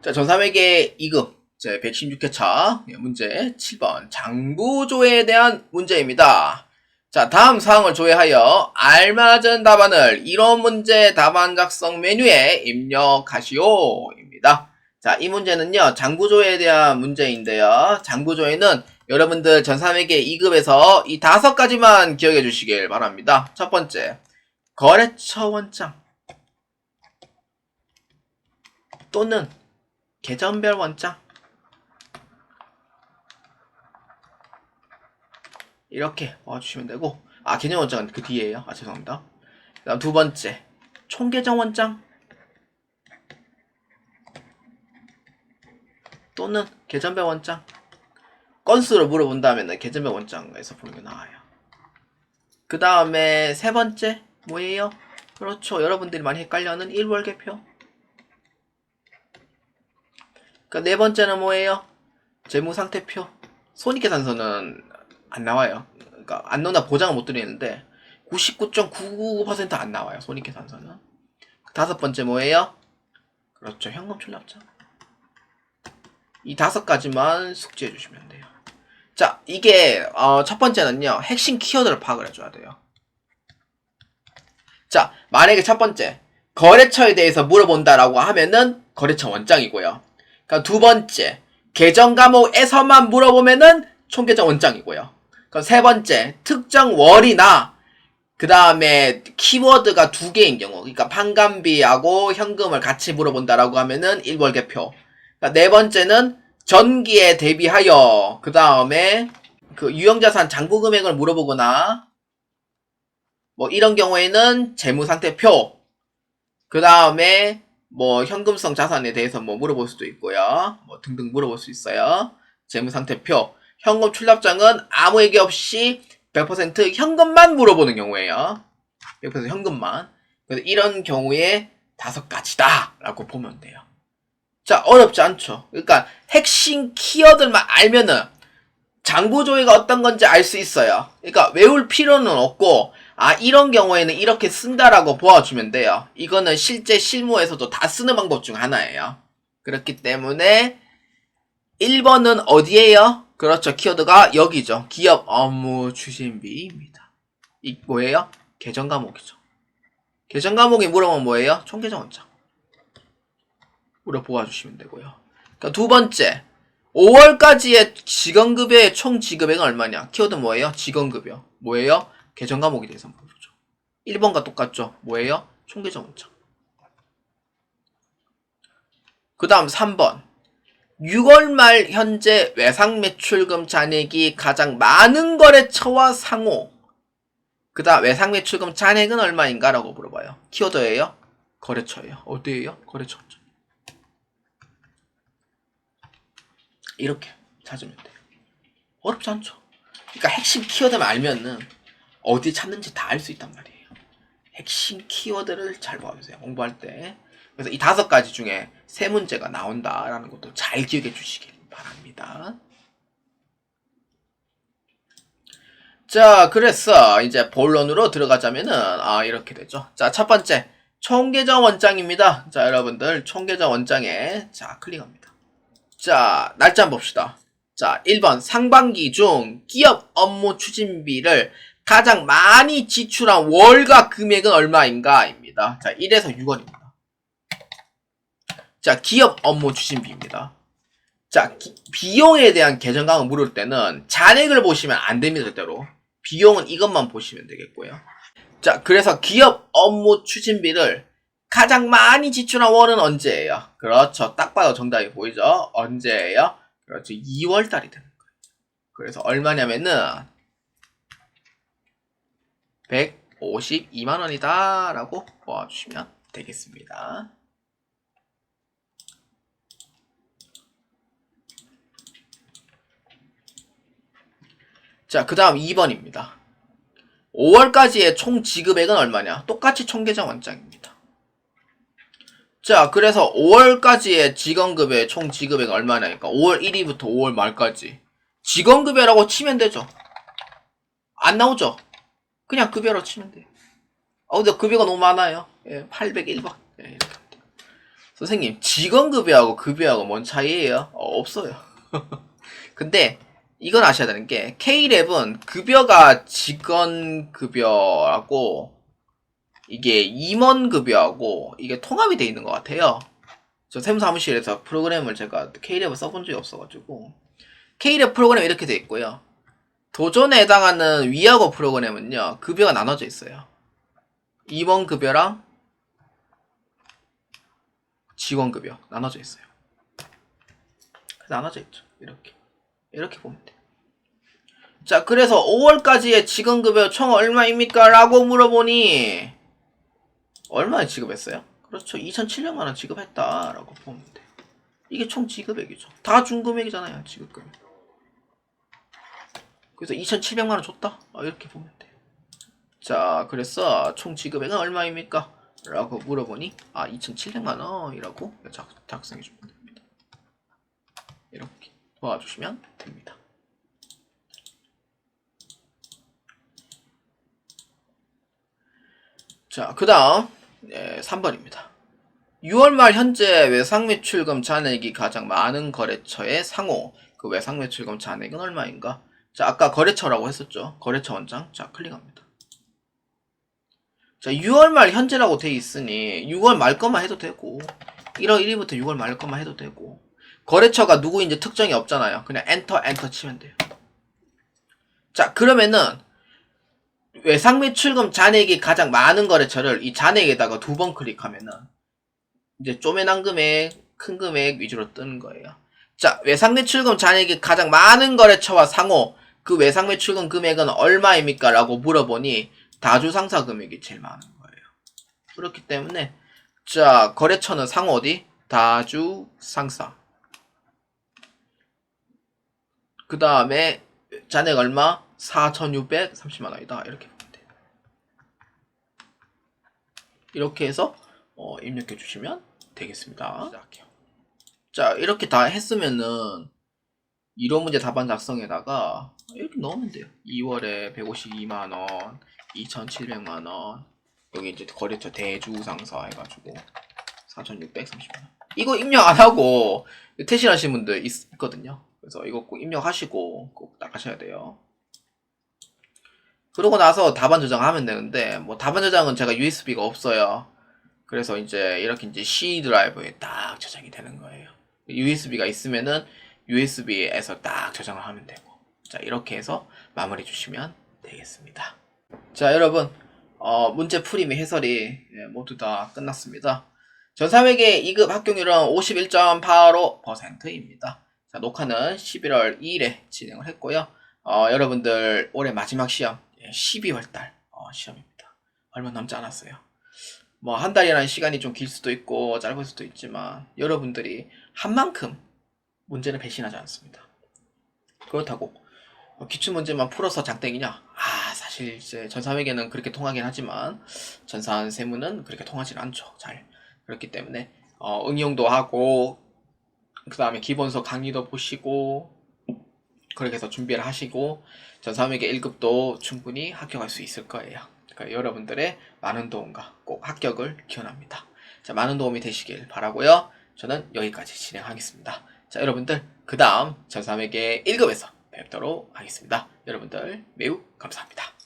자, 전삼에게 2급, 제 116회차 문제 7번 장부조에 대한 문제입니다. 자, 다음 사항을 조회하여 알맞은 답안을 이론 문제 답안 작성 메뉴에 입력하시오입니다. 자, 이 문제는요, 장부조에 대한 문제인데요. 장부조에는 여러분들 전삼에게 2급에서 이 다섯 가지만 기억해 주시길 바랍니다. 첫 번째, 거래처 원장 또는 계정별 원장. 이렇게 와주시면 되고. 아 계정 원장은 그 뒤에요. 아 죄송합니다. 그다음 두 번째. 총계정 원장. 또는 계정별 원장. 건수를 물어본다면 계정별 원장에서 보는 게 나아요. 그 다음에 세 번째 뭐예요? 그렇죠. 여러분들이 많이 헷갈려하는 일월계표 그네 번째는 뭐예요? 재무상태표. 손익계산서는 안 나와요. 그러니까 안 나온다 보장을 못 드리는데 99.99%안 나와요. 손익계산서는. 다섯 번째 뭐예요? 그렇죠. 현금 출납자. 이 다섯 가지만 숙지해 주시면 돼요. 자, 이게 어, 첫 번째는요. 핵심 키워드를 파악을 해줘야 돼요. 자, 만약에 첫 번째 거래처에 대해서 물어본다라고 하면은 거래처 원장이고요. 그러니까 두 번째 계정 과목에서만 물어보면은 총계정 원장이고요. 그럼 세 번째 특정 월이나 그 다음에 키워드가 두 개인 경우, 그러니까 판관비하고 현금을 같이 물어본다라고 하면은 일월계표. 그러니까 네 번째는 전기에 대비하여 그 다음에 그 유형자산 장부 금액을 물어보거나 뭐 이런 경우에는 재무상태표. 그 다음에 뭐 현금성 자산에 대해서 뭐 물어볼 수도 있고요. 뭐 등등 물어볼 수 있어요. 재무상태표, 현금 출납장은 아무 얘기 없이 100% 현금만 물어보는 경우에요. 100% 현금만. 그래서 이런 경우에 다섯 가지다라고 보면 돼요. 자, 어렵지 않죠. 그러니까 핵심 키워드만 알면은 장부 조회가 어떤 건지 알 수 있어요. 그러니까 외울 필요는 없고 아 이런 경우에는 이렇게 쓴다라고 보아주면 돼요. 이거는 실제 실무에서도 다 쓰는 방법 중 하나예요. 그렇기 때문에 1번은 어디에요? 그렇죠. 키워드가 여기죠. 기업 업무 추진비입니다. 이 뭐예요? 계정 과목이죠. 계정 과목이 물어보면 뭐예요? 총계정 원장. 물어보아 주시면 되고요. 그러니까 두 번째 5월까지의 직원급여의 총 지급액은 얼마냐? 키워드 뭐예요? 직원급여. 뭐예요? 계정 과목에 대해서 물어보죠. 1번과 똑같죠? 뭐예요? 총계정 원장. 그 다음 3번. 6월 말 현재 외상 매출금 잔액이 가장 많은 거래처와 상호. 그 다음 외상 매출금 잔액은 얼마인가? 라고 물어봐요. 키워드예요? 거래처예요. 어디예요? 거래처. 이렇게 찾으면 돼요. 어렵지 않죠? 그러니까 핵심 키워드만 알면은 어디 찾는지 다 알 수 있단 말이에요. 핵심 키워드를 잘 봐주세요. 공부할 때. 그래서 이 다섯 가지 중에 세 문제가 나온다라는 것도 잘 기억해 주시길 바랍니다. 자, 그래서 이제 본론으로 들어가자면은 아 이렇게 되죠. 자, 첫 번째 총계정 원장입니다. 자, 여러분들 총계정 원장에 자 클릭합니다. 자, 날짜 봅시다. 자, 1번 상반기 중 기업 업무 추진비를 가장 많이 지출한 월가 금액은 얼마인가입니다. 자, 1에서 6원입니다. 자, 기업 업무 추진비입니다. 자, 기, 비용에 대한 계정강을 물을 때는 잔액을 보시면 안 됩니다, 절대로. 비용은 이것만 보시면 되겠고요. 자, 그래서 기업 업무 추진비를 가장 많이 지출한 월은 언제예요? 그렇죠. 딱 봐도 정답이 보이죠? 언제예요? 그렇죠. 2월 달이 되는 거예요. 그래서 얼마냐면은 152만 원이다 라고 보아주시면 되겠습니다. 자, 그 다음 2번입니다. 5월까지의 총 지급액은 얼마냐? 똑같이 총계정 원장입니다. 자, 그래서 5월까지의 직원급의 총 지급액 얼마냐니까 5월 1일부터 5월 말까지 직원급여라고 치면 되죠. 안 나오죠? 그냥 급여로 치면 돼요. 아, 근데 급여가 너무 많아요. 예, 801번. 예. 선생님, 직원급여하고 급여하고 뭔 차이예요? 어, 없어요. 근데 이건 아셔야 되는 게 K랩은 급여가 직원급여하고 이게 임원급여하고 이게 통합이 돼 있는 것 같아요. 저 세무사무실에서 프로그램을 제가 K랩을 써본 적이 없어가지고 K랩 프로그램 이렇게 돼 있고요. 도전에 해당하는 위하고 프로그램은요 급여가 나눠져 있어요. 임원급여랑 직원급여 나눠져 있어요. 나눠져 있죠. 이렇게 이렇게 보면 돼요. 자, 그래서 5월까지의 직원급여 총 얼마입니까? 라고 물어보니 얼마에 지급했어요? 그렇죠. 2,700만 원 지급했다라고 보면 돼요. 이게 총 지급액이죠. 다준 금액이잖아요. 지급금액. 그래서 2,700만 원 줬다. 아, 이렇게 보면 돼요. 자, 그래서 총 지급액은 얼마입니까? 라고 물어보니 아, 2,700만 원이라고 작, 작성해 주면 됩니다. 이렇게 도와주시면 됩니다. 자, 그 다음, 예, 3번입니다. 6월 말 현재 외상 매출금 잔액이 가장 많은 거래처의 상호, 그 외상 매출금 잔액은 얼마인가? 자, 아까 거래처라고 했었죠. 거래처 원장. 자, 클릭합니다. 자, 6월 말 현재라고 돼 있으니 6월 말 것만 해도 되고 1월 1일부터 6월 말 것만 해도 되고 거래처가 누구인지 특정이 없잖아요. 그냥 엔터 엔터 치면 돼요. 자, 그러면은 외상 매출금 잔액이 가장 많은 거래처를 이 잔액에다가 두 번 클릭하면은 이제 쪼매난 금액, 큰 금액 위주로 뜨는 거예요. 자, 외상 매출금 잔액이 가장 많은 거래처와 상호 그 외상 매출금 금액은 얼마입니까? 라고 물어보니 다주 상사 금액이 제일 많은 거예요. 그렇기 때문에 자, 거래처는 상호 어디? 다주 상사. 그 다음에 잔액 얼마? 4,630만 원이다. 이렇게 보면 돼요. 이렇게 해서 어, 입력해 주시면 되겠습니다. 시작할게요. 자, 이렇게 다 했으면은 이론 문제 답안 작성에다가 이렇게 넣으면 돼요. 2월에 152만 원, 2,700만 원. 여기 이제 거래처 대주상사 해가지고 4,630만 원. 이거 입력 안 하고 퇴실하신 분들 있, 있거든요. 그래서 이거 꼭 입력하시고 꼭 나가셔야 돼요. 그러고 나서 답안 저장하면 되는데 뭐 답안 저장은 제가 USB가 없어요. 그래서 이제 이렇게 이제 C 드라이브에 딱 저장이 되는 거예요. USB가 있으면은 USB에서 딱 저장을 하면 되고 자 이렇게 해서 마무리 주시면 되겠습니다. 자 여러분 어, 문제 풀이 및 해설이 예, 모두 다 끝났습니다. 전3에게 2급 합격률은 51.85%입니다. 자, 녹화는 11월 2일에 진행을 했고요. 어, 여러분들 올해 마지막 시험 12월달 어, 시험입니다. 얼마 남지 않았어요. 뭐 한 달이라는 시간이 좀 길 수도 있고 짧을 수도 있지만 여러분들이 한 만큼 문제는 배신하지 않습니다. 그렇다고 어, 기출 문제만 풀어서 장땡이냐? 아 사실 이제 전사에게는 그렇게 통하긴 하지만 전산 세무는 그렇게 통하지 않죠. 잘 그렇기 때문에 어, 응용도 하고 그 다음에 기본서 강의도 보시고 그렇게 해서 준비를 하시고 전사에게 1급도 충분히 합격할 수 있을 거예요. 그러니까 여러분들의 많은 도움과 꼭 합격을 기원합니다. 자, 많은 도움이 되시길 바라고요. 저는 여기까지 진행하겠습니다. 자, 여러분들 그 다음 전사에게 1급에서 뵙도록 하겠습니다. 여러분들 매우 감사합니다.